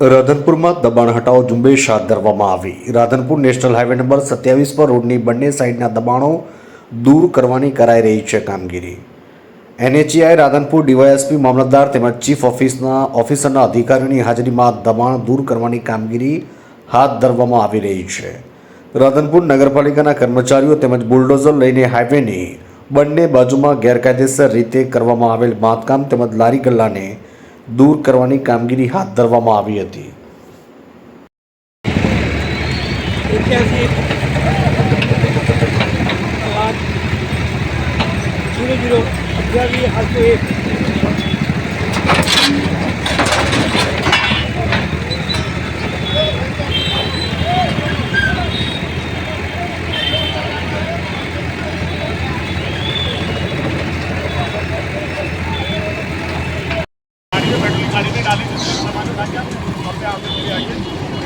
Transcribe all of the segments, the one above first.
રાધનપુરમાં દબાણ હટાવો ઝુંબેશ હાથ ધરવામાં આવી. રાધનપુર નેશનલ હાઈવે નંબર સત્યાવીસ પર રોડની બંને સાઈડના દબાણો દૂર કરવાની કરાઈ રહી છે કામગીરી. એનએચઆઈ રાધનપુર ડીવાયએસપી મામલતદાર તેમજ ચીફ ઓફિસના ઓફિસરના અધિકારીઓની હાજરીમાં દબાણ દૂર કરવાની કામગીરી હાથ ધરવામાં આવી રહી છે. રાધનપુર નગરપાલિકાના કર્મચારીઓ તેમજ બુલડોઝર લઈને હાઈવેની બંને બાજુમાં ગેરકાયદેસર રીતે કરવામાં આવેલ બાંધકામ તેમજ લારી ગલ્લાને દૂર કરવાની કામગીરી હાથ ધરવામાં આવી હતી જીરો જીરો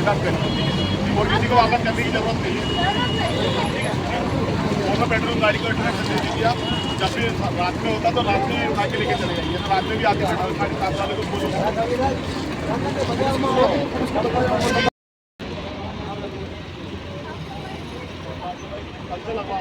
आइए पिकअप करें और किसी को वापस करने की जरूरत नहीं है दोनों पेट्रोल गाड़ी को ट्रैक्टर दे दीजिए आप जब भी रात में होता तो रात में उठा के लेके चले जाइए तो रात में भी आके पेट्रोल गाड़ी साथ वाले को बोलो अच्छा लगा